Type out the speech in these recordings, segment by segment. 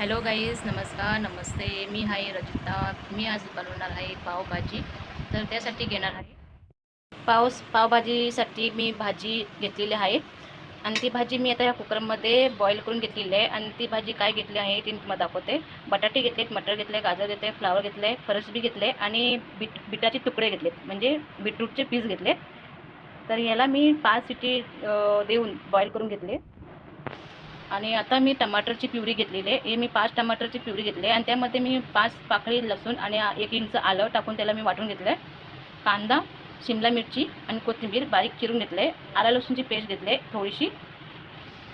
Hello guys नमस्कार. नमस्ते. मी आहे रजिता मी आज बनवणार आहे पावभाजी. तर त्यासाठी घेणार आहे. पावस पावभाजीसाठी मी भाजी घेतलेली आहे. आणि ती भाजी मी आता या कुकरमध्ये बॉईल करून घेतलेली आहे. आणि ती भाजी काय घेतली आहे ती तुम्हाला दाखवते. बटाटे घेतले मटर घेतले गाजर घेतले फ्लावर घेतले फरसबी घेतले आणि बीट बिटाचे तुकडे घेतलेत. म्हणजे बीटरूटचे पीस घेतले तर याला मी पाच सिटी देऊन बॉईल करून घेतले. आणि आता मी टमाटरची प्युरी घेतलेली आहे. हे मी पाच टमाटरची प्युरी घेतली आहे. आणि त्यामध्ये मी पाच पाकळी लसूण आणि एक इंच आलं टाकून त्याला मी वाटून घेतलं आहे कांदा शिमला मिरची आणि कोथिंबीर बारीक चिरून घेतले आहे आला लसूणची पेस्ट घेतली आहे थोडीशी.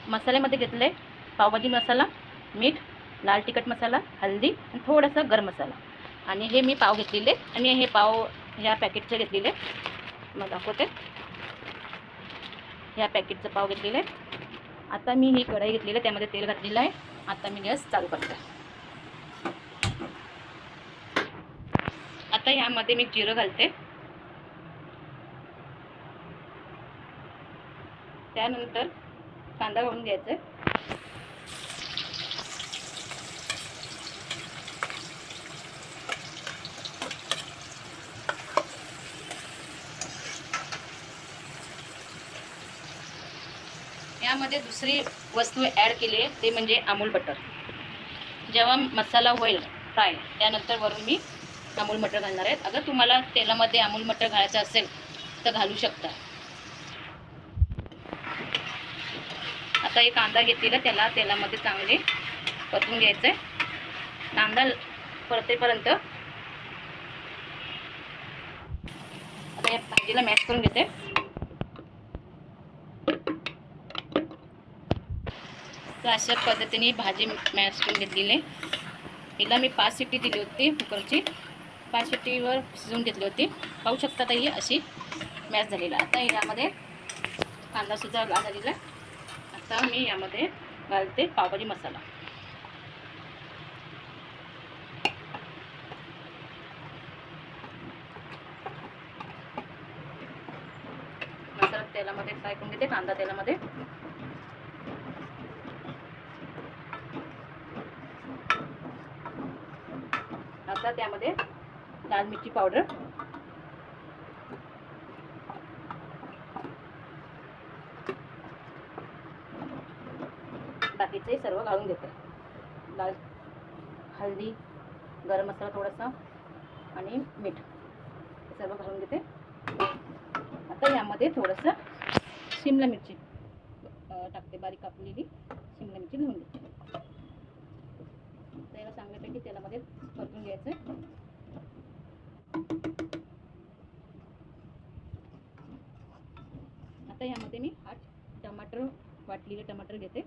मसाल्यामध्ये घेतलं आहे पावभाजी मसाला मीठ लाल तिखट मसाला हल्दी आणि थोडासा गरम मसाला. आणि हे मी पाव घेतलेले आणि हे पाव ह्या पॅकेटचे घेतलेले मग दाखवते. ह्या पॅकेटचं पाव घेतलेलं आहे आता मी ही कढई घेतलेली आहे त्यामध्ये तेल घातलेलं आहे. आता मी गॅस चालू करते. आता ह्यामध्ये मी जिरं घालते. त्यानंतर कांदा घालून घ्यायचा आहे यामध्ये दुसरी वस्तू ॲड केली आहे ते म्हणजे अमूल बटर जेव्हा मसाला होईल फ्राय त्यानंतर वरून मी अमूल मटर घालणार आहेत अगर तुम्हाला तेलामध्ये अमूल मटर घालायचं असेल तर घालू शकता. आता एक कांदा घेतलेला त्याला तेलामध्ये चांगले परतून घ्यायचं आहे कांदा परतेपर्यंत आता या भाजीला मॅश करून घेते. तर अशा पद्धतीने भाजी मॅश करून घेतलेली आहे. हिला मी पाच शिट्टी दिली होती कुकरची. पाच शिट्टीवर शिजवून घेतली होती. पाहू शकता ही अशी मॅश झालेला आता यामध्ये कांदासुद्धा झालेला आता मी यामध्ये घालते पावभाजी मसाला. मसाला तेलामध्ये फ्राय करून घेते कांदा तेलामध्ये. आता त्यामध्ये लाल मिरची पावडर. बाकीचे सर्व घालून घेते. लाल हळदी गरम मसाला थोडासा आणि मीठ सर्व घालून घेते. आता यामध्ये थोडंसं शिमला मिरची टाकते बारीक कापलेली शिमला मिरची घालून घेते. तेलामध्ये परतून घ्यायचं आता यामध्ये मी हा टमाटर वाटलेले टमाटर घेते.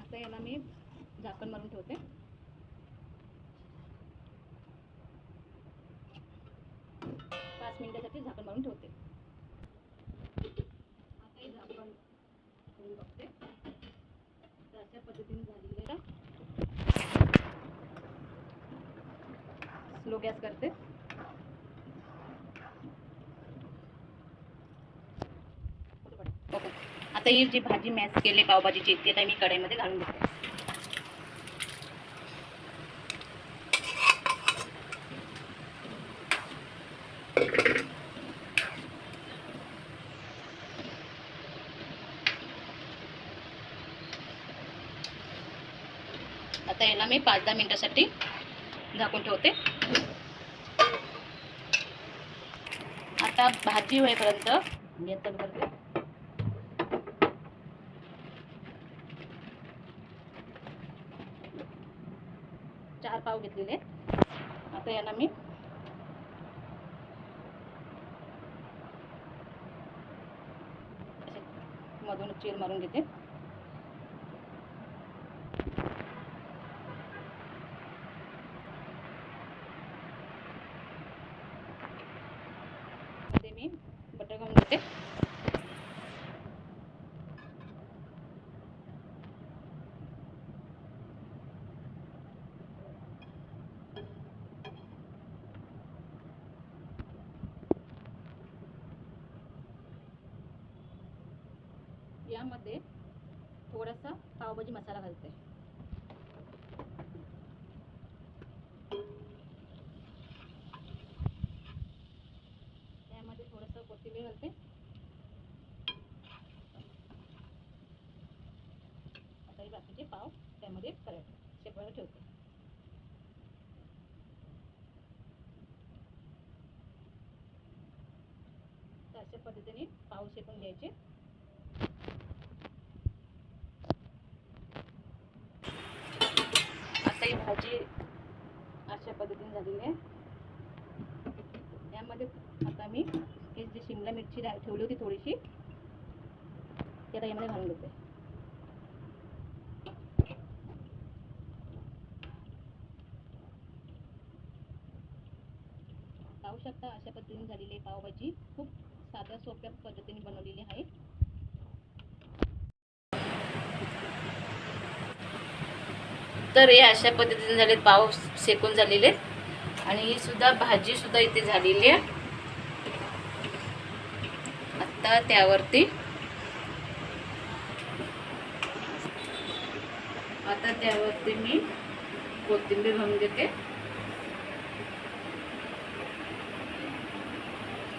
आता याला मी झाकण मारून ठेवते. पाच मिनिटासाठी हे। पद्धतीने झालेलं स्लो गॅस करते. आता ही जी भाजी मॅश केली पावभाजीची ती आता मी कढईमध्ये घालून घेते आता याला मी पाच दहा मिनटासाठी झाकून ठेवते. आता भाजी होईपर्यंत नियंत्रण करते चार पाव घेतलेले. आता याला मी मधून चीर मारून घेते मध्ये मी बटर घालून घेते यामध्ये थोडासा पावभाजी मसाला घालते. त्यामध्ये थोडंसं कोथिंबीर घालते. आता हे बाकीचे पाव त्यामध्ये करायचे शेपवायला ठेवते. तर अशा पद्धतीने पाव शेकून घ्यायचे आता ही भाजी अशा पद्धतीने झालेली आहे. यामध्ये आता मी हे जी शिमला मिरची ठेवली होती थोडीशी ती आता यामध्ये घालून घेते. पाहू शकता अशा पद्धतीने झालेली आहे पावभाजी. खूप साध्या सोप्या पद्धतीने बनवलेली आहे. तर हे अशा पद्धतीने झाले पाव शेकून झालेले आहेत. आणि ही सुद्धा भाजी सुद्धा इथे झालेली आहे. आता त्यावरती आता त्यावरती मी कोथिंबीर घालून देते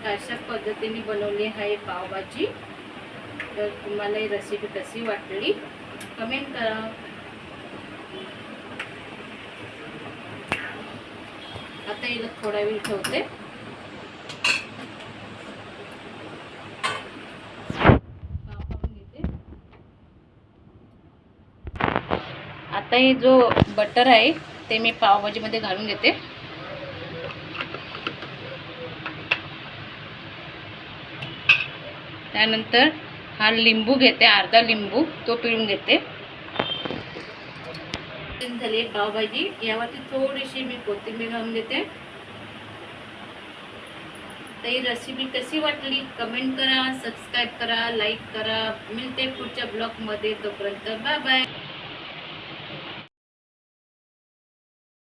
अशा पद्धतीने बनवली आहे पावभाजी. तर तुम्हाला ही रेसिपी कशी वाटली कमेंट करा. आता हिला थोडा वेळ ठेवते. आता हे जो बटर आहे ते मी पावभाजीमध्ये घालून घेते. त्यानंतर हा लिंबू घेते अर्धा लिंबू तो पिळून घेते. झाली आहे पावभाजी. यावरती थोडीशी मी कोथिंबीर घालून देते तर ही रेसिपी कशी वाटली? कमेंट करा सबस्क्राईब करा लाईक करा. मिळते पुढच्या ब्लॉगमध्ये तोपर्यंत बाय बाय